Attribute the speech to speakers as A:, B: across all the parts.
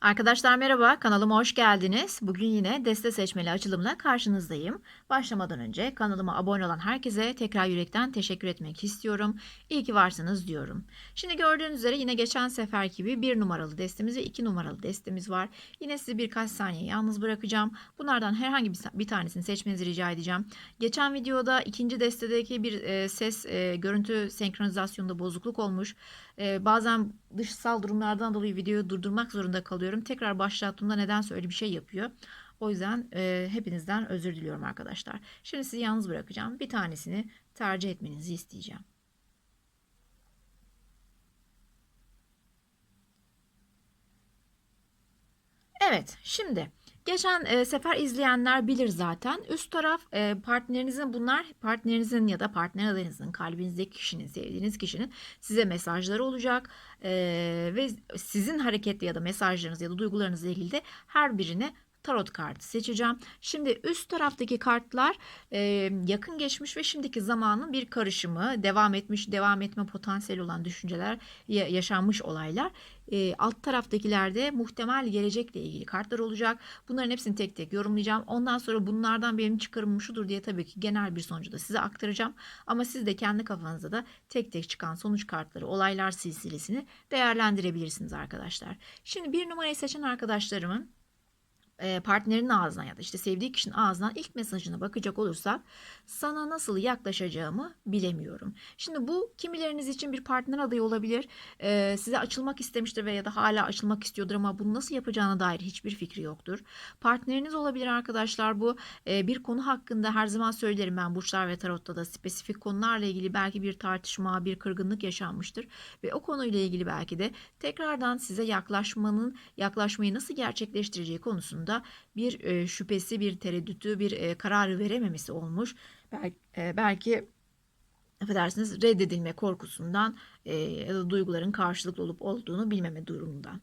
A: Arkadaşlar merhaba, kanalıma hoş geldiniz. Bugün yine deste seçmeli açılımla karşınızdayım. Başlamadan önce kanalıma abone olan herkese tekrar yürekten teşekkür etmek istiyorum. İyi ki varsınız diyorum. Şimdi gördüğünüz üzere yine geçen sefer gibi bir numaralı destemiz ve iki numaralı destemiz var. Yine sizi birkaç saniye yalnız bırakacağım. Bunlardan herhangi bir, tanesini seçmenizi rica edeceğim. Geçen videoda ikinci destedeki bir e, ses e, görüntü senkronizasyonunda bozukluk olmuş. E, bazen dışsal durumlardan dolayı videoyu durdurmak zorunda kalıyorum. Tekrar başlattığımda nedense öyle bir şey yapıyor. O yüzden e, hepinizden özür diliyorum arkadaşlar. Şimdi sizi yalnız bırakacağım. Bir tanesini tercih etmenizi isteyeceğim. Evet, şimdi geçen e, sefer izleyenler bilir zaten. Üst taraf e, partnerinizin bunlar partnerinizin ya da partner adayınızın kalbinizdeki kişinin, sevdiğiniz kişinin size mesajları olacak. E, ve sizin hareketli ya da mesajlarınız ya da duygularınızla ilgili de her birine tarot kartı seçeceğim. Şimdi üst taraftaki kartlar e, yakın geçmiş ve şimdiki zamanın bir karışımı, devam etmiş, devam etme potansiyeli olan düşünceler, ya- yaşanmış olaylar. E, alt taraftakilerde muhtemel gelecekle ilgili kartlar olacak. Bunların hepsini tek tek yorumlayacağım. Ondan sonra bunlardan benim çıkarımım şudur diye tabii ki genel bir sonucu da size aktaracağım. Ama siz de kendi kafanızda da tek tek çıkan sonuç kartları, olaylar silsilesini değerlendirebilirsiniz arkadaşlar. Şimdi bir numarayı seçen arkadaşlarımın e, partnerinin ağzından ya da işte sevdiği kişinin ağzından ilk mesajına bakacak olursak sana nasıl yaklaşacağımı bilemiyorum. Şimdi bu kimileriniz için bir partner adayı olabilir. E, size açılmak istemiştir veya da hala açılmak istiyordur ama bunu nasıl yapacağına dair hiçbir fikri yoktur. Partneriniz olabilir arkadaşlar bu e, bir konu hakkında her zaman söylerim ben burçlar ve tarotta da spesifik konularla ilgili belki bir tartışma, bir kırgınlık yaşanmıştır ve o konuyla ilgili belki de tekrardan size yaklaşmanın yaklaşmayı nasıl gerçekleştireceği konusunda bir e, şüphesi, bir tereddütü, bir e, kararı verememesi olmuş. Belki, belki affedersiniz reddedilme korkusundan e, ya da duyguların karşılıklı olup olduğunu bilmeme durumundan.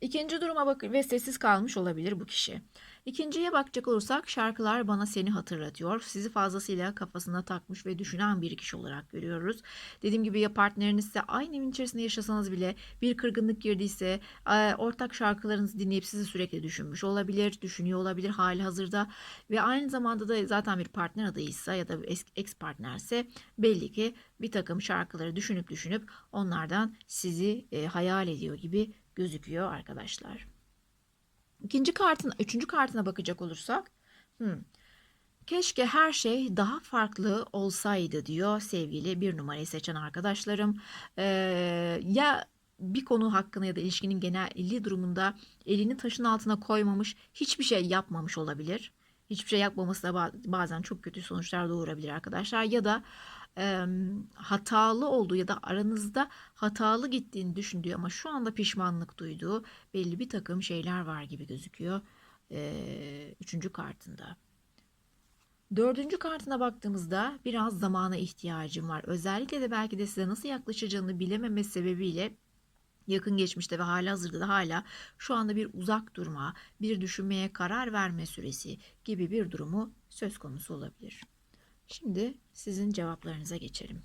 A: İkinci duruma bak ve sessiz kalmış olabilir bu kişi. İkinciye bakacak olursak şarkılar bana seni hatırlatıyor. Sizi fazlasıyla kafasına takmış ve düşünen bir kişi olarak görüyoruz. Dediğim gibi ya partnerinizse aynı evin içerisinde yaşasanız bile bir kırgınlık girdiyse e, ortak şarkılarınızı dinleyip sizi sürekli düşünmüş olabilir, düşünüyor olabilir hali hazırda ve aynı zamanda da zaten bir partner adayıysa ya da ex partnerse belli ki bir takım şarkıları düşünüp düşünüp onlardan sizi e, hayal ediyor gibi gözüküyor arkadaşlar. İkinci kartın, üçüncü kartına bakacak olursak, hmm, keşke her şey daha farklı olsaydı diyor sevgili bir numarayı seçen arkadaşlarım. Ee, ya bir konu hakkında ya da ilişkinin genelliği durumunda elini taşın altına koymamış, hiçbir şey yapmamış olabilir. Hiçbir şey yapmaması da bazen çok kötü sonuçlar doğurabilir arkadaşlar. Ya da e, hatalı olduğu ya da aranızda hatalı gittiğini düşündüğü ama şu anda pişmanlık duyduğu belli bir takım şeyler var gibi gözüküyor. E, üçüncü kartında. Dördüncü kartına baktığımızda biraz zamana ihtiyacım var. Özellikle de belki de size nasıl yaklaşacağını bilememe sebebiyle yakın geçmişte ve hala hazırda da hala şu anda bir uzak durma, bir düşünmeye karar verme süresi gibi bir durumu söz konusu olabilir. Şimdi sizin cevaplarınıza geçelim.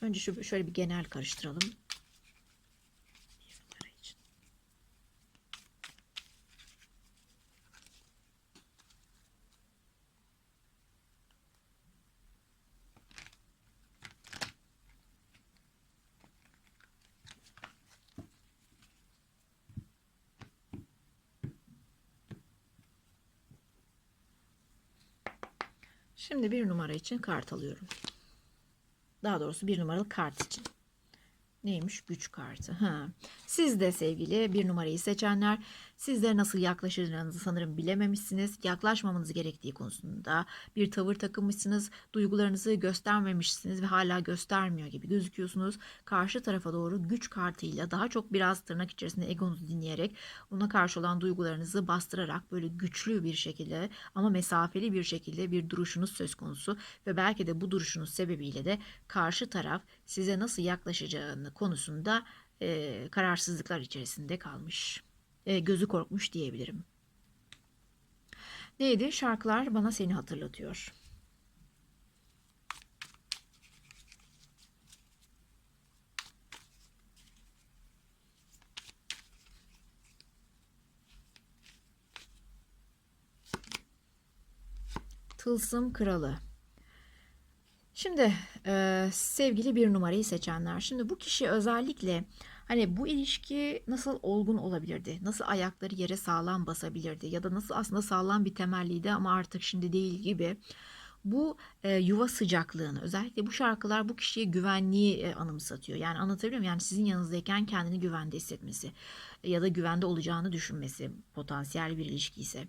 A: Önce şu şöyle bir genel karıştıralım. Şimdi bir numara için kart alıyorum. Daha doğrusu bir numaralı kart için. Neymiş? Güç kartı. Ha. Siz de sevgili bir numarayı seçenler sizlere nasıl yaklaşacağınızı sanırım bilememişsiniz. Yaklaşmamanız gerektiği konusunda bir tavır takınmışsınız. Duygularınızı göstermemişsiniz ve hala göstermiyor gibi gözüküyorsunuz. Karşı tarafa doğru güç kartıyla daha çok biraz tırnak içerisinde egonuzu dinleyerek ona karşı olan duygularınızı bastırarak böyle güçlü bir şekilde ama mesafeli bir şekilde bir duruşunuz söz konusu ve belki de bu duruşunuz sebebiyle de karşı taraf size nasıl yaklaşacağını konusunda e, kararsızlıklar içerisinde kalmış. E, gözü korkmuş diyebilirim. Neydi? Şarkılar bana seni hatırlatıyor. Tılsım Kralı Şimdi e, sevgili bir numarayı seçenler. Şimdi bu kişi özellikle hani bu ilişki nasıl olgun olabilirdi? Nasıl ayakları yere sağlam basabilirdi? Ya da nasıl aslında sağlam bir temelliydi ama artık şimdi değil gibi. Bu e, yuva sıcaklığını özellikle bu şarkılar bu kişiye güvenliği e, anımsatıyor. Yani anlatabiliyor muyum? Yani sizin yanınızdayken kendini güvende hissetmesi ya da güvende olacağını düşünmesi potansiyel bir ilişki ise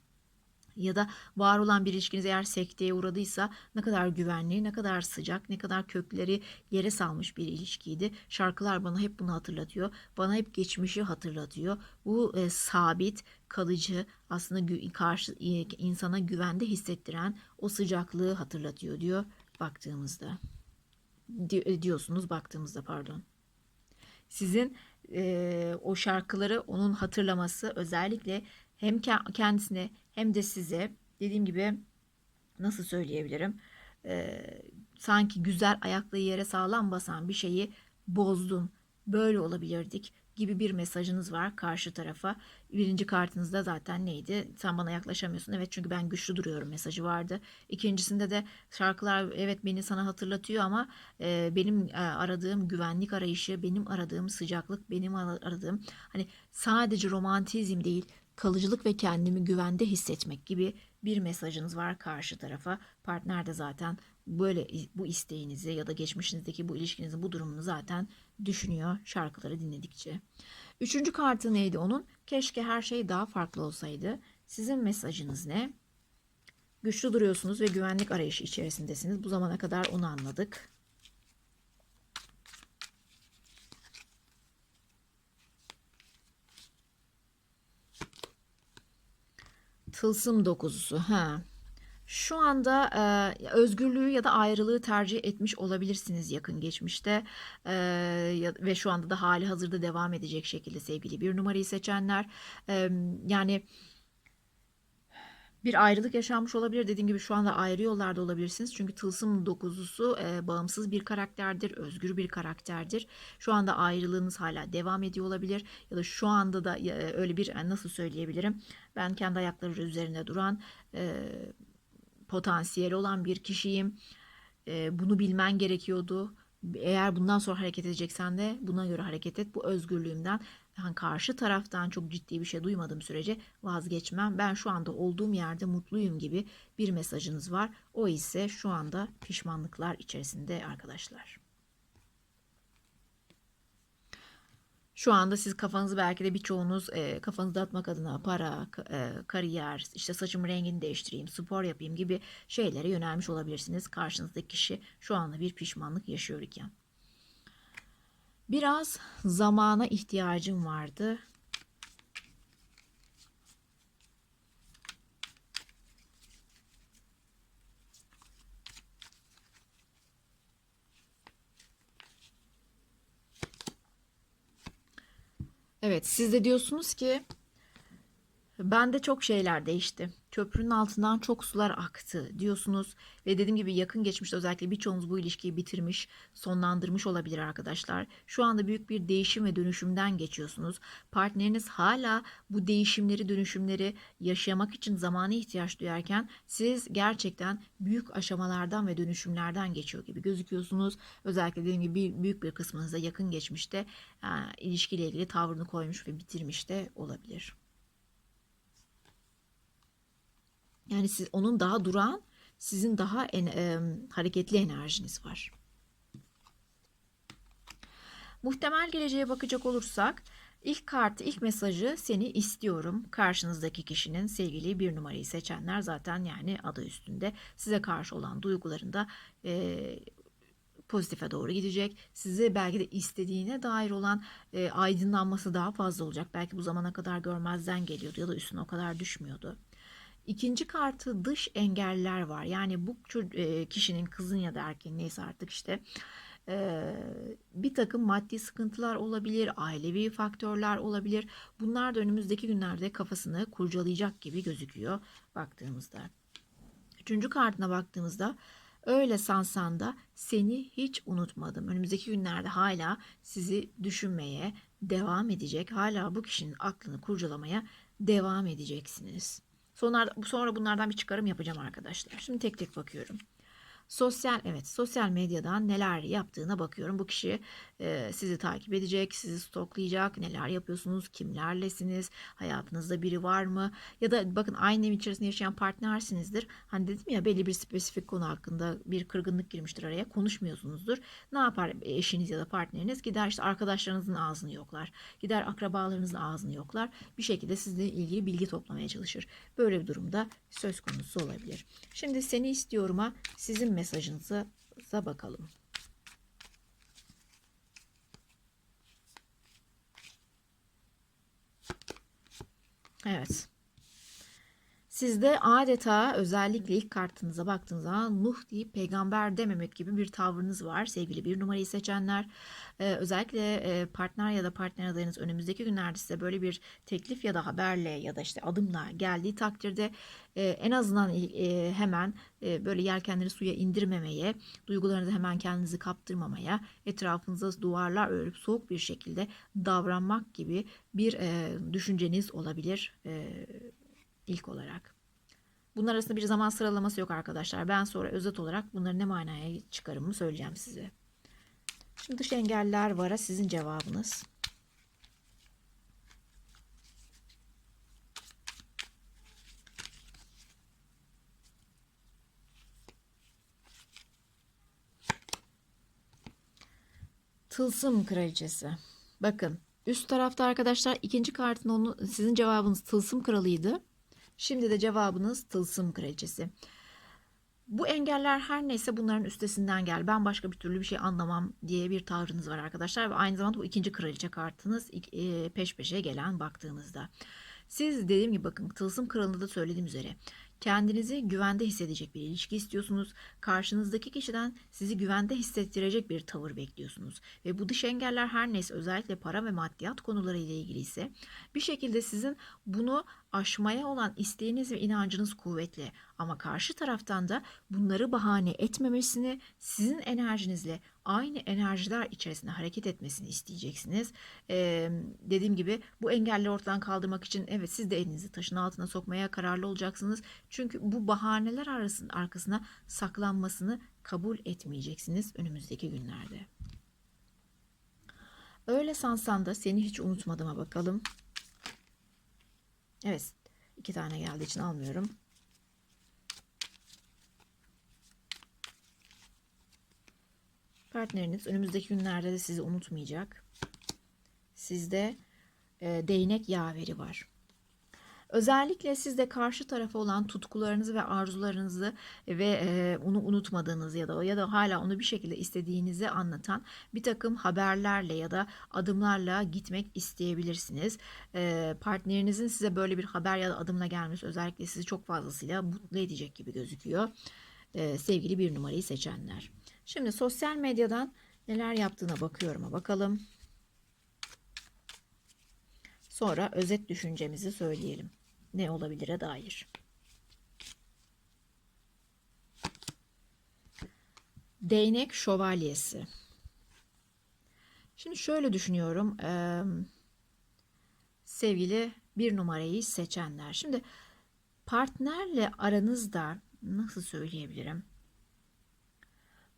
A: ya da var olan bir ilişkiniz eğer sekteye uğradıysa ne kadar güvenli, ne kadar sıcak, ne kadar kökleri yere salmış bir ilişkiydi. Şarkılar bana hep bunu hatırlatıyor. Bana hep geçmişi hatırlatıyor. Bu e, sabit, kalıcı, aslında gü- karşı e, insana güvende hissettiren o sıcaklığı hatırlatıyor diyor baktığımızda. Di- e, diyorsunuz baktığımızda pardon sizin e, o şarkıları onun hatırlaması özellikle hem ke- kendisine hem de size dediğim gibi nasıl söyleyebilirim E, sanki güzel ayakları yere sağlam basan bir şeyi bozdun böyle olabilirdik gibi bir mesajınız var karşı tarafa. Birinci kartınızda zaten neydi? Sen bana yaklaşamıyorsun. Evet çünkü ben güçlü duruyorum mesajı vardı. İkincisinde de şarkılar evet beni sana hatırlatıyor ama e, benim e, aradığım güvenlik arayışı, benim aradığım sıcaklık, benim ara- aradığım hani sadece romantizm değil, kalıcılık ve kendimi güvende hissetmek gibi bir mesajınız var karşı tarafa. Partner de zaten böyle bu isteğinizi ya da geçmişinizdeki bu ilişkinizin bu durumunu zaten düşünüyor şarkıları dinledikçe. Üçüncü kartı neydi onun? Keşke her şey daha farklı olsaydı. Sizin mesajınız ne? Güçlü duruyorsunuz ve güvenlik arayışı içerisindesiniz. Bu zamana kadar onu anladık. Tılsım dokuzusu. Ha. Şu anda e, özgürlüğü ya da ayrılığı tercih etmiş olabilirsiniz yakın geçmişte E, ya- ve şu anda da hali hazırda devam edecek şekilde sevgili bir numarayı seçenler. E, yani bir ayrılık yaşanmış olabilir. Dediğim gibi şu anda ayrı yollarda olabilirsiniz. Çünkü tılsım dokuzusu e, bağımsız bir karakterdir, özgür bir karakterdir. Şu anda ayrılığınız hala devam ediyor olabilir. Ya da şu anda da e, öyle bir e, nasıl söyleyebilirim? Ben kendi ayakları üzerinde duran e, potansiyeli olan bir kişiyim. E, bunu bilmen gerekiyordu. Eğer bundan sonra hareket edeceksen de buna göre hareket et. Bu özgürlüğümden yani karşı taraftan çok ciddi bir şey duymadığım sürece vazgeçmem. Ben şu anda olduğum yerde mutluyum gibi bir mesajınız var. O ise şu anda pişmanlıklar içerisinde arkadaşlar. Şu anda siz kafanızı belki de birçoğunuz e, kafanızı dağıtmak adına para, e, kariyer, işte saçımın rengini değiştireyim, spor yapayım gibi şeylere yönelmiş olabilirsiniz. Karşınızdaki kişi şu anda bir pişmanlık yaşıyor iken. Biraz zamana ihtiyacım vardı. Evet, siz de diyorsunuz ki Bende çok şeyler değişti. Köprünün altından çok sular aktı diyorsunuz ve dediğim gibi yakın geçmişte özellikle birçoğunuz bu ilişkiyi bitirmiş, sonlandırmış olabilir arkadaşlar. Şu anda büyük bir değişim ve dönüşümden geçiyorsunuz. Partneriniz hala bu değişimleri, dönüşümleri yaşamak için zamana ihtiyaç duyarken siz gerçekten büyük aşamalardan ve dönüşümlerden geçiyor gibi gözüküyorsunuz. Özellikle dediğim gibi büyük bir kısmınız da yakın geçmişte ilişkiyle ilgili tavrını koymuş ve bitirmiş de olabilir. Yani siz onun daha duran, sizin daha en, e, hareketli enerjiniz var. Muhtemel geleceğe bakacak olursak ilk kartı, ilk mesajı seni istiyorum. Karşınızdaki kişinin sevgili bir numarayı seçenler zaten yani adı üstünde size karşı olan duygularında e, pozitife doğru gidecek. Size belki de istediğine dair olan e, aydınlanması daha fazla olacak. Belki bu zamana kadar görmezden geliyordu ya da üstüne o kadar düşmüyordu. İkinci kartı dış engeller var. Yani bu e, kişinin kızın ya da erkeğin neyse artık işte e, bir takım maddi sıkıntılar olabilir, ailevi faktörler olabilir. Bunlar da önümüzdeki günlerde kafasını kurcalayacak gibi gözüküyor baktığımızda. Üçüncü kartına baktığımızda öyle sansan da seni hiç unutmadım. Önümüzdeki günlerde hala sizi düşünmeye devam edecek. Hala bu kişinin aklını kurcalamaya devam edeceksiniz. Sonra, sonra bunlardan bir çıkarım yapacağım arkadaşlar. Şimdi tek tek bakıyorum. Sosyal evet sosyal medyadan neler yaptığına bakıyorum. Bu kişi sizi takip edecek, sizi stoklayacak. Neler yapıyorsunuz? Kimlerlesiniz? Hayatınızda biri var mı? Ya da bakın aynı ev içerisinde yaşayan partnersinizdir. Hani dedim ya belli bir spesifik konu hakkında bir kırgınlık girmiştir araya. Konuşmuyorsunuzdur. Ne yapar eşiniz ya da partneriniz? Gider işte arkadaşlarınızın ağzını yoklar. Gider akrabalarınızın ağzını yoklar. Bir şekilde sizle ilgili bilgi toplamaya çalışır. Böyle bir durumda söz konusu olabilir. Şimdi seni istiyorum'a sizin mesajınıza bakalım. Evet. Sizde adeta özellikle ilk kartınıza baktığınız zaman Nuh deyip peygamber dememek gibi bir tavrınız var sevgili bir numarayı seçenler. Ee, özellikle e, partner ya da partner adayınız önümüzdeki günlerde size böyle bir teklif ya da haberle ya da işte adımla geldiği takdirde e, en azından e, hemen e, böyle yelkenleri suya indirmemeye, duygularınızı hemen kendinizi kaptırmamaya, etrafınıza duvarlar örüp soğuk bir şekilde davranmak gibi bir e, düşünceniz olabilir. E, ilk olarak. Bunlar arasında bir zaman sıralaması yok arkadaşlar. Ben sonra özet olarak bunların ne manaya çıkarımını söyleyeceğim size. Şimdi dış engeller vara sizin cevabınız. Tılsım kraliçesi. Bakın üst tarafta arkadaşlar ikinci kartın onu sizin cevabınız tılsım kralıydı. Şimdi de cevabınız tılsım kraliçesi. Bu engeller her neyse bunların üstesinden gel. Ben başka bir türlü bir şey anlamam diye bir tavrınız var arkadaşlar. Ve aynı zamanda bu ikinci kraliçe kartınız e, peş peşe gelen baktığınızda. Siz dediğim gibi bakın tılsım kralında da söylediğim üzere Kendinizi güvende hissedecek bir ilişki istiyorsunuz. Karşınızdaki kişiden sizi güvende hissettirecek bir tavır bekliyorsunuz. Ve bu dış engeller her neyse özellikle para ve maddiyat konuları ile ilgili ise bir şekilde sizin bunu aşmaya olan isteğiniz ve inancınız kuvvetli. Ama karşı taraftan da bunları bahane etmemesini, sizin enerjinizle aynı enerjiler içerisinde hareket etmesini isteyeceksiniz. Ee, dediğim gibi bu engelleri ortadan kaldırmak için evet siz de elinizi taşın altına sokmaya kararlı olacaksınız. Çünkü bu bahaneler arasında arkasına saklanmasını kabul etmeyeceksiniz önümüzdeki günlerde. Öyle sansan da seni hiç unutmadığıma bakalım. Evet. iki tane geldiği için almıyorum. Partneriniz önümüzdeki günlerde de sizi unutmayacak. Sizde e, değnek yaveri var. Özellikle sizde karşı tarafa olan tutkularınızı ve arzularınızı ve e, onu unutmadığınız ya da ya da hala onu bir şekilde istediğinizi anlatan bir takım haberlerle ya da adımlarla gitmek isteyebilirsiniz. E, partnerinizin size böyle bir haber ya da adımla gelmesi özellikle sizi çok fazlasıyla mutlu edecek gibi gözüküyor. E, sevgili bir numarayı seçenler. Şimdi sosyal medyadan neler yaptığına bakıyorum. Bakalım. Sonra özet düşüncemizi söyleyelim ne olabilire dair. Değnek şövalyesi. Şimdi şöyle düşünüyorum. Ee, sevgili bir numarayı seçenler. Şimdi partnerle aranızda nasıl söyleyebilirim?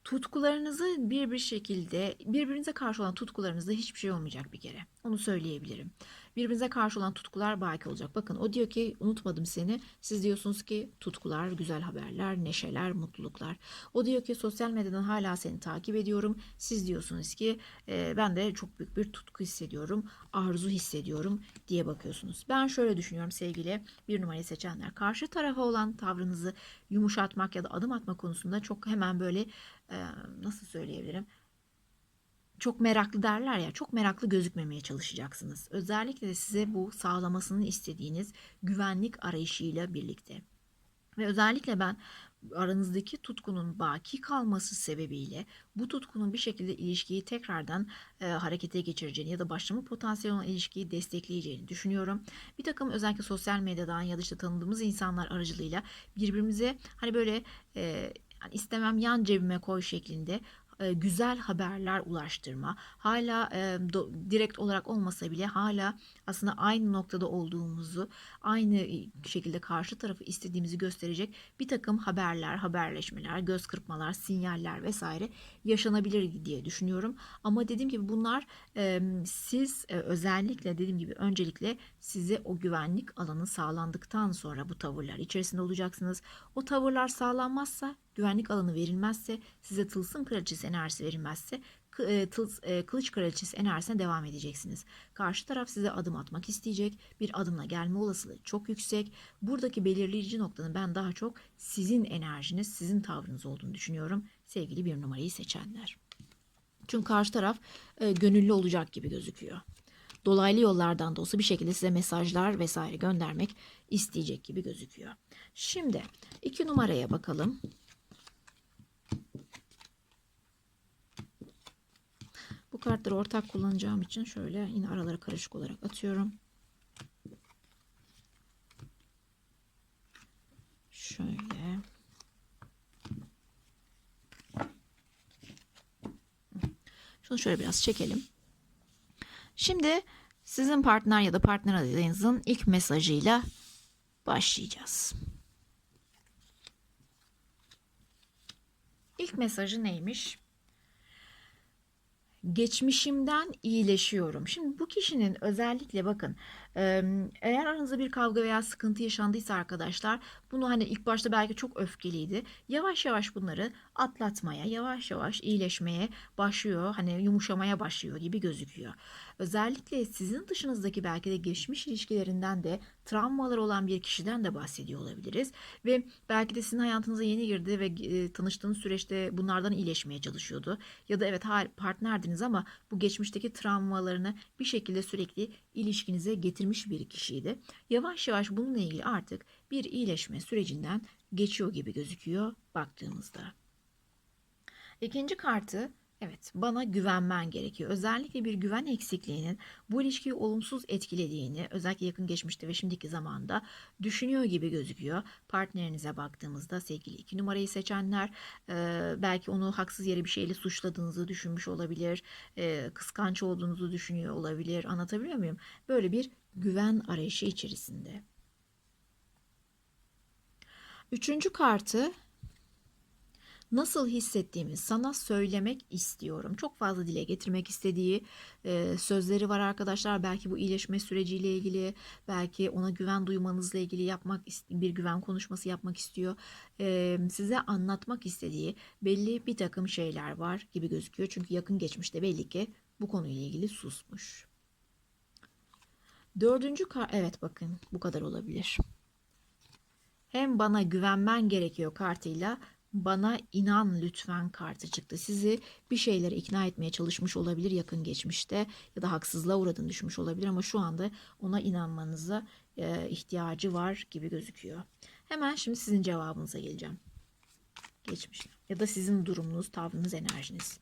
A: tutkularınızı bir bir şekilde birbirinize karşı olan tutkularınızda hiçbir şey olmayacak bir kere. Onu söyleyebilirim. Birbirinize karşı olan tutkular baki olacak. Bakın o diyor ki unutmadım seni. Siz diyorsunuz ki tutkular, güzel haberler, neşeler, mutluluklar. O diyor ki sosyal medyadan hala seni takip ediyorum. Siz diyorsunuz ki e, ben de çok büyük bir tutku hissediyorum, arzu hissediyorum diye bakıyorsunuz. Ben şöyle düşünüyorum sevgili bir numarayı seçenler. Karşı tarafa olan tavrınızı yumuşatmak ya da adım atma konusunda çok hemen böyle nasıl söyleyebilirim? Çok meraklı derler ya, çok meraklı gözükmemeye çalışacaksınız. Özellikle de size bu sağlamasını istediğiniz güvenlik arayışıyla birlikte. Ve özellikle ben aranızdaki tutkunun baki kalması sebebiyle bu tutkunun bir şekilde ilişkiyi tekrardan e, harekete geçireceğini ya da başlama potansiyeli olan ilişkiyi destekleyeceğini düşünüyorum. Bir takım özellikle sosyal medyadan ya da işte tanıdığımız insanlar aracılığıyla birbirimize hani böyle e, yani istemem yan cebime koy şeklinde e, güzel haberler ulaştırma, hala e, do- direkt olarak olmasa bile hala aslında aynı noktada olduğumuzu, aynı şekilde karşı tarafı istediğimizi gösterecek bir takım haberler, haberleşmeler, göz kırpmalar, sinyaller vesaire yaşanabilir diye düşünüyorum. Ama dediğim gibi bunlar e, siz e, özellikle dediğim gibi öncelikle size o güvenlik alanı sağlandıktan sonra bu tavırlar içerisinde olacaksınız. O tavırlar sağlanmazsa, güvenlik alanı verilmezse, size tılsım kraliçesi enerjisi verilmezse e, e, kılıç kraliçesi enerjisine devam edeceksiniz. Karşı taraf size adım atmak isteyecek. Bir adımla gelme olasılığı çok yüksek. Buradaki belirleyici noktanın ben daha çok sizin enerjiniz, sizin tavrınız olduğunu düşünüyorum. Sevgili bir numarayı seçenler. Çünkü karşı taraf e, gönüllü olacak gibi gözüküyor. Dolaylı yollardan da olsa bir şekilde size mesajlar vesaire göndermek isteyecek gibi gözüküyor. Şimdi iki numaraya bakalım. Kartları ortak kullanacağım için şöyle yine aralara karışık olarak atıyorum. Şöyle. Şunu şöyle biraz çekelim. Şimdi sizin partner ya da partner adayınızın ilk mesajıyla başlayacağız. İlk mesajı neymiş? Geçmişimden iyileşiyorum. Şimdi bu kişinin özellikle bakın eğer aranızda bir kavga veya sıkıntı yaşandıysa arkadaşlar bunu hani ilk başta belki çok öfkeliydi. Yavaş yavaş bunları atlatmaya, yavaş yavaş iyileşmeye başlıyor. Hani yumuşamaya başlıyor gibi gözüküyor. Özellikle sizin dışınızdaki belki de geçmiş ilişkilerinden de travmalar olan bir kişiden de bahsediyor olabiliriz. Ve belki de sizin hayatınıza yeni girdi ve e, tanıştığınız süreçte bunlardan iyileşmeye çalışıyordu. Ya da evet partnerdiniz ama bu geçmişteki travmalarını bir şekilde sürekli ilişkinize getirmiş bir kişiydi. Yavaş yavaş bununla ilgili artık bir iyileşme sürecinden geçiyor gibi gözüküyor baktığımızda. İkinci kartı evet bana güvenmen gerekiyor. Özellikle bir güven eksikliğinin bu ilişkiyi olumsuz etkilediğini özellikle yakın geçmişte ve şimdiki zamanda düşünüyor gibi gözüküyor. Partnerinize baktığımızda sevgili iki numarayı seçenler e, belki onu haksız yere bir şeyle suçladığınızı düşünmüş olabilir. e, kıskanç olduğunuzu düşünüyor olabilir. Anlatabiliyor muyum? Böyle bir güven arayışı içerisinde. Üçüncü kartı nasıl hissettiğimi sana söylemek istiyorum. Çok fazla dile getirmek istediği e, sözleri var arkadaşlar. Belki bu iyileşme süreciyle ilgili, belki ona güven duymanızla ilgili yapmak bir güven konuşması yapmak istiyor. E, size anlatmak istediği belli bir takım şeyler var gibi gözüküyor. Çünkü yakın geçmişte belli ki bu konuyla ilgili susmuş. Dördüncü kar evet bakın bu kadar olabilir. Hem bana güvenmen gerekiyor kartıyla bana inan lütfen kartı çıktı. Sizi bir şeylere ikna etmeye çalışmış olabilir yakın geçmişte ya da haksızlığa uğradığını düşünmüş olabilir ama şu anda ona inanmanıza e, ihtiyacı var gibi gözüküyor. Hemen şimdi sizin cevabınıza geleceğim. Geçmiş ya da sizin durumunuz, tavrınız, enerjiniz.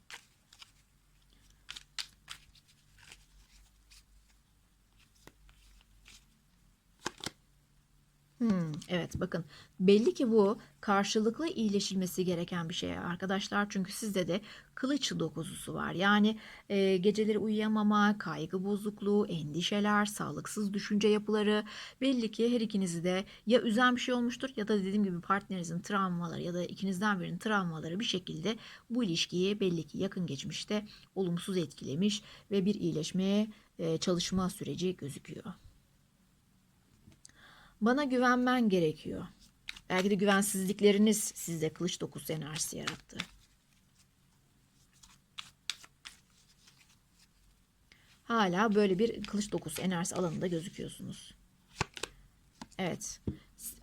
A: Hmm, evet bakın belli ki bu karşılıklı iyileşilmesi gereken bir şey arkadaşlar. Çünkü sizde de kılıç dokuzusu var. Yani e, geceleri uyuyamama, kaygı bozukluğu, endişeler, sağlıksız düşünce yapıları belli ki her ikinizi de ya üzen bir şey olmuştur ya da dediğim gibi partnerinizin travmaları ya da ikinizden birinin travmaları bir şekilde bu ilişkiyi belli ki yakın geçmişte olumsuz etkilemiş ve bir iyileşmeye e, çalışma süreci gözüküyor. Bana güvenmen gerekiyor. Belki de güvensizlikleriniz sizde kılıç dokusu enerjisi yarattı. Hala böyle bir kılıç dokusu enerjisi alanında gözüküyorsunuz. Evet.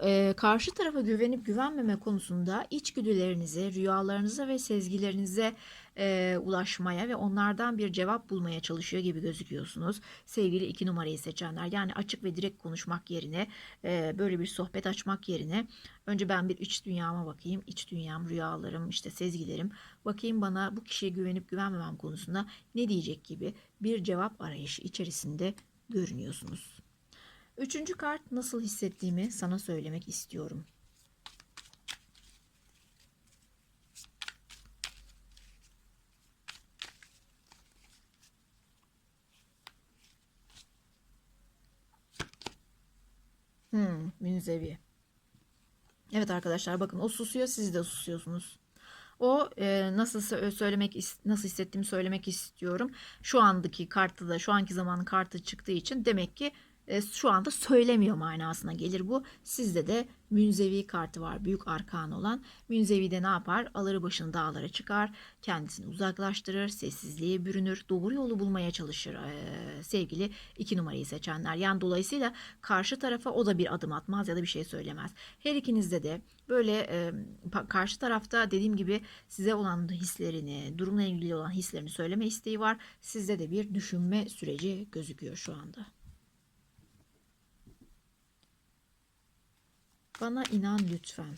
A: Ee, karşı tarafa güvenip güvenmeme konusunda içgüdülerinize, rüyalarınıza ve sezgilerinize e, ulaşmaya ve onlardan bir cevap bulmaya çalışıyor gibi gözüküyorsunuz. Sevgili iki numarayı seçenler. Yani açık ve direkt konuşmak yerine e, böyle bir sohbet açmak yerine önce ben bir iç dünyama bakayım. İç dünyam, rüyalarım, işte sezgilerim. Bakayım bana bu kişiye güvenip güvenmemem konusunda ne diyecek gibi bir cevap arayışı içerisinde görünüyorsunuz. Üçüncü kart nasıl hissettiğimi sana söylemek istiyorum. Hmm, münzevi. Evet arkadaşlar bakın o susuyor siz de susuyorsunuz. O e, nasıl söylemek nasıl hissettiğimi söylemek istiyorum. Şu andaki kartı da şu anki zamanın kartı çıktığı için demek ki şu anda söylemiyor manasına gelir bu. Sizde de münzevi kartı var. Büyük arkan olan. Münzevi de ne yapar? Alırı başını dağlara çıkar. Kendisini uzaklaştırır. Sessizliğe bürünür. Doğru yolu bulmaya çalışır e, sevgili iki numarayı seçenler. Yani dolayısıyla karşı tarafa o da bir adım atmaz ya da bir şey söylemez. Her ikinizde de böyle e, karşı tarafta dediğim gibi size olan hislerini, durumla ilgili olan hislerini söyleme isteği var. Sizde de bir düşünme süreci gözüküyor şu anda. Bana inan lütfen.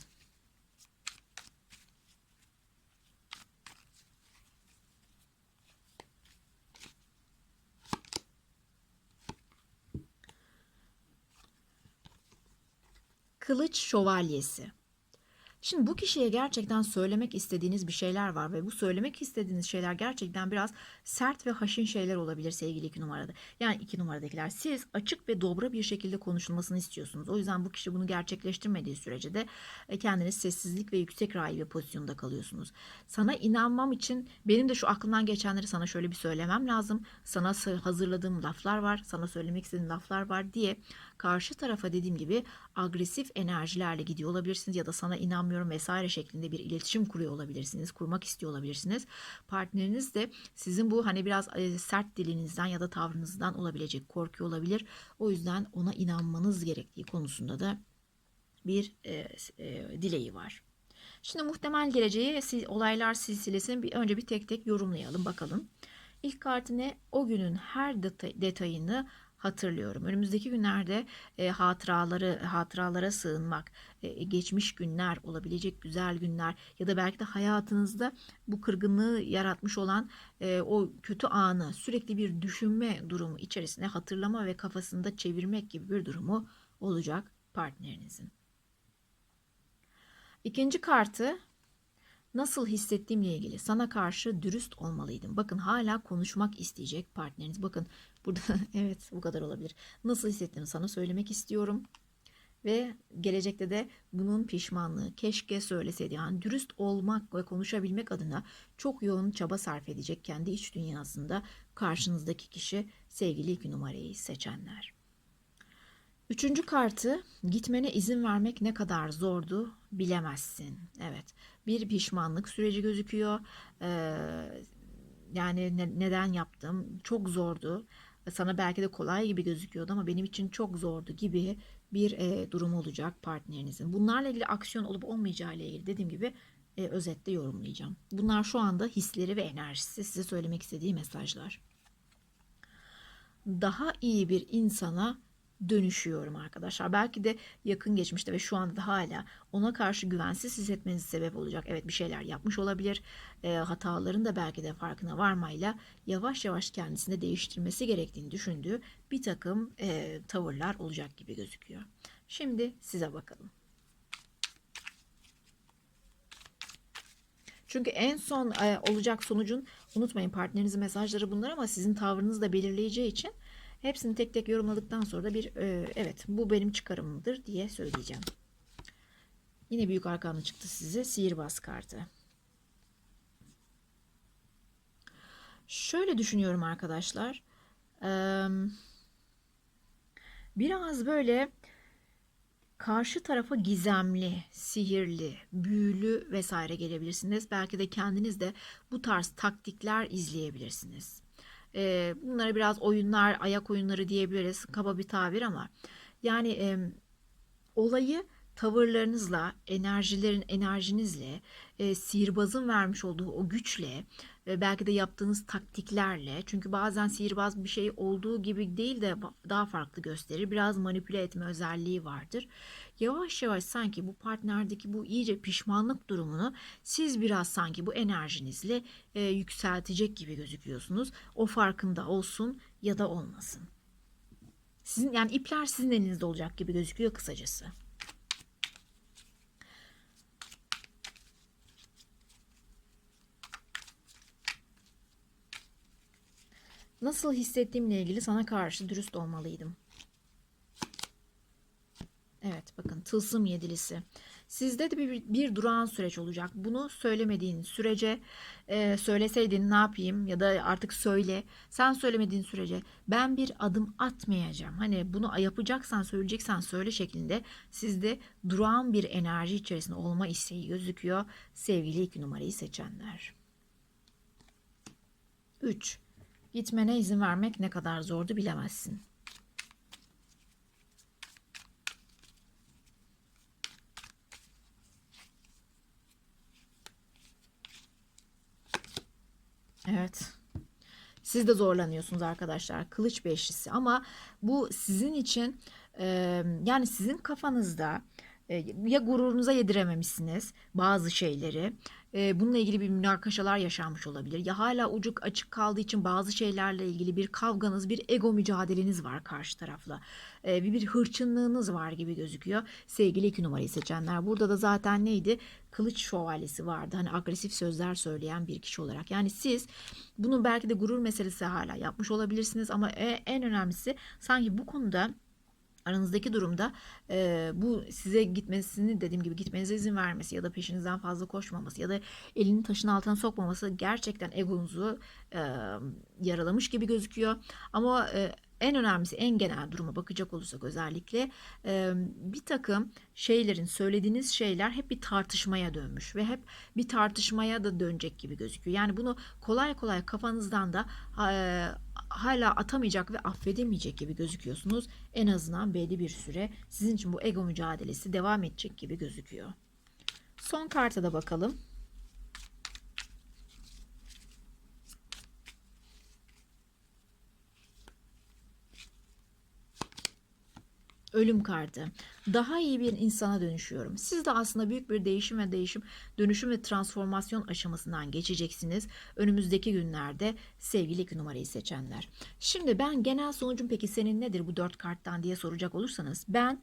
A: Kılıç şövalyesi. Şimdi bu kişiye gerçekten söylemek istediğiniz bir şeyler var ve bu söylemek istediğiniz şeyler gerçekten biraz sert ve haşin şeyler olabilir sevgili iki numarada. Yani iki numaradakiler siz açık ve dobra bir şekilde konuşulmasını istiyorsunuz. O yüzden bu kişi bunu gerçekleştirmediği sürece de e, kendiniz sessizlik ve yüksek rahibe pozisyonda kalıyorsunuz. Sana inanmam için benim de şu aklımdan geçenleri sana şöyle bir söylemem lazım. Sana hazırladığım laflar var, sana söylemek istediğim laflar var diye karşı tarafa dediğim gibi agresif enerjilerle gidiyor olabilirsiniz ya da sana inanmıyorum vesaire şeklinde bir iletişim kuruyor olabilirsiniz, kurmak istiyor olabilirsiniz. Partneriniz de sizin bu hani biraz e, sert dilinizden ya da tavrınızdan olabilecek korkuyor olabilir. O yüzden ona inanmanız gerektiği konusunda da bir e, e, dileği var. Şimdi muhtemel geleceği olaylar silsilesini bir, önce bir tek tek yorumlayalım bakalım. İlk kartı ne? O günün her deta- detayını hatırlıyorum. Önümüzdeki günlerde e, hatıraları hatıralara sığınmak, e, geçmiş günler, olabilecek güzel günler ya da belki de hayatınızda bu kırgınlığı yaratmış olan e, o kötü anı sürekli bir düşünme durumu içerisinde hatırlama ve kafasında çevirmek gibi bir durumu olacak partnerinizin. İkinci kartı nasıl hissettiğimle ilgili sana karşı dürüst olmalıydım. Bakın hala konuşmak isteyecek partneriniz. Bakın burada evet bu kadar olabilir. Nasıl hissettiğimi sana söylemek istiyorum. Ve gelecekte de bunun pişmanlığı keşke söyleseydi. Yani dürüst olmak ve konuşabilmek adına çok yoğun çaba sarf edecek kendi iç dünyasında karşınızdaki kişi sevgili iki numarayı seçenler. Üçüncü kartı gitmene izin vermek ne kadar zordu bilemezsin. Evet bir pişmanlık süreci gözüküyor. Ee, yani ne- neden yaptım çok zordu. Sana belki de kolay gibi gözüküyordu ama benim için çok zordu gibi bir e, durum olacak partnerinizin. Bunlarla ilgili aksiyon olup olmayacağı ile ilgili dediğim gibi e, özetle yorumlayacağım. Bunlar şu anda hisleri ve enerjisi size söylemek istediği mesajlar daha iyi bir insana dönüşüyorum arkadaşlar. Belki de yakın geçmişte ve şu anda da hala ona karşı güvensiz hissetmeniz sebep olacak. Evet bir şeyler yapmış olabilir. E, hataların da belki de farkına varmayla yavaş yavaş kendisinde değiştirmesi gerektiğini düşündüğü bir takım e, tavırlar olacak gibi gözüküyor. Şimdi size bakalım. Çünkü en son e, olacak sonucun unutmayın partnerinizin mesajları bunlar ama sizin tavrınızı da belirleyeceği için hepsini tek tek yorumladıktan sonra da bir e, evet bu benim çıkarımımdır diye söyleyeceğim. Yine büyük arkanı çıktı size sihirbaz kartı. Şöyle düşünüyorum arkadaşlar. Eee, Biraz böyle karşı tarafa gizemli, sihirli, büyülü vesaire gelebilirsiniz. Belki de kendiniz de bu tarz taktikler izleyebilirsiniz. Ee, bunlara biraz oyunlar, ayak oyunları diyebiliriz. Kaba bir tabir ama yani em, olayı tavırlarınızla, enerjilerin enerjinizle, e, sihirbazın vermiş olduğu o güçle ve belki de yaptığınız taktiklerle çünkü bazen sihirbaz bir şey olduğu gibi değil de daha farklı gösterir. Biraz manipüle etme özelliği vardır. Yavaş yavaş sanki bu partnerdeki bu iyice pişmanlık durumunu siz biraz sanki bu enerjinizle e, yükseltecek gibi gözüküyorsunuz. O farkında olsun ya da olmasın. Sizin yani ipler sizin elinizde olacak gibi gözüküyor kısacası. Nasıl hissettiğimle ilgili sana karşı dürüst olmalıydım. Evet bakın tılsım yedilisi. Sizde de bir, bir durağan süreç olacak. Bunu söylemediğin sürece e, söyleseydin ne yapayım ya da artık söyle. Sen söylemediğin sürece ben bir adım atmayacağım. Hani bunu yapacaksan söyleyeceksen söyle şeklinde sizde durağan bir enerji içerisinde olma isteği gözüküyor. Sevgili iki numarayı seçenler. 3. Gitmene izin vermek ne kadar zordu bilemezsin. Evet. Siz de zorlanıyorsunuz arkadaşlar. Kılıç beşlisi ama bu sizin için yani sizin kafanızda ya gururunuza yedirememişsiniz bazı şeyleri. E, bununla ilgili bir münakaşalar yaşanmış olabilir. Ya hala ucuk açık kaldığı için bazı şeylerle ilgili bir kavganız, bir ego mücadeleniz var karşı tarafla. E, bir, bir hırçınlığınız var gibi gözüküyor. Sevgili iki numarayı seçenler. Burada da zaten neydi? Kılıç şövalyesi vardı. Hani agresif sözler söyleyen bir kişi olarak. Yani siz bunu belki de gurur meselesi hala yapmış olabilirsiniz ama e, en önemlisi sanki bu konuda aranızdaki durumda e, bu size gitmesini dediğim gibi gitmenize izin vermesi ya da peşinizden fazla koşmaması ya da elini taşın altına sokmaması gerçekten egonuzu e, yaralamış gibi gözüküyor. Ama e, en önemlisi en genel duruma bakacak olursak özellikle bir takım şeylerin söylediğiniz şeyler hep bir tartışmaya dönmüş ve hep bir tartışmaya da dönecek gibi gözüküyor. Yani bunu kolay kolay kafanızdan da hala atamayacak ve affedemeyecek gibi gözüküyorsunuz. En azından belli bir süre sizin için bu ego mücadelesi devam edecek gibi gözüküyor. Son karta da bakalım. Ölüm kartı. Daha iyi bir insana dönüşüyorum. Siz de aslında büyük bir değişim ve değişim, dönüşüm ve transformasyon aşamasından geçeceksiniz. Önümüzdeki günlerde sevgili iki numarayı seçenler. Şimdi ben genel sonucum peki senin nedir bu dört karttan diye soracak olursanız ben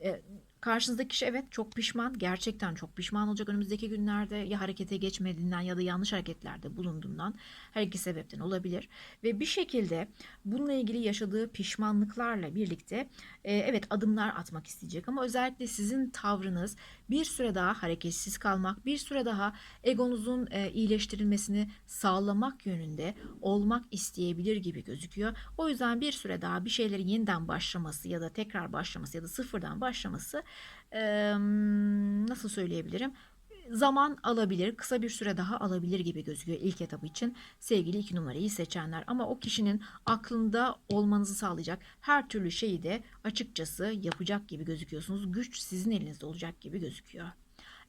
A: e, Karşınızdaki kişi evet çok pişman, gerçekten çok pişman olacak önümüzdeki günlerde ya harekete geçmediğinden ya da yanlış hareketlerde bulunduğundan her iki sebepten olabilir. Ve bir şekilde bununla ilgili yaşadığı pişmanlıklarla birlikte e, evet adımlar atmak isteyecek ama özellikle sizin tavrınız bir süre daha hareketsiz kalmak, bir süre daha egonuzun e, iyileştirilmesini sağlamak yönünde olmak isteyebilir gibi gözüküyor. O yüzden bir süre daha bir şeylerin yeniden başlaması ya da tekrar başlaması ya da sıfırdan başlaması e, nasıl söyleyebilirim? zaman alabilir, kısa bir süre daha alabilir gibi gözüküyor ilk etap için sevgili iki numarayı seçenler. Ama o kişinin aklında olmanızı sağlayacak her türlü şeyi de açıkçası yapacak gibi gözüküyorsunuz. Güç sizin elinizde olacak gibi gözüküyor.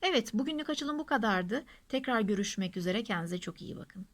A: Evet, bugünlük açılım bu kadardı. Tekrar görüşmek üzere. Kendinize çok iyi bakın.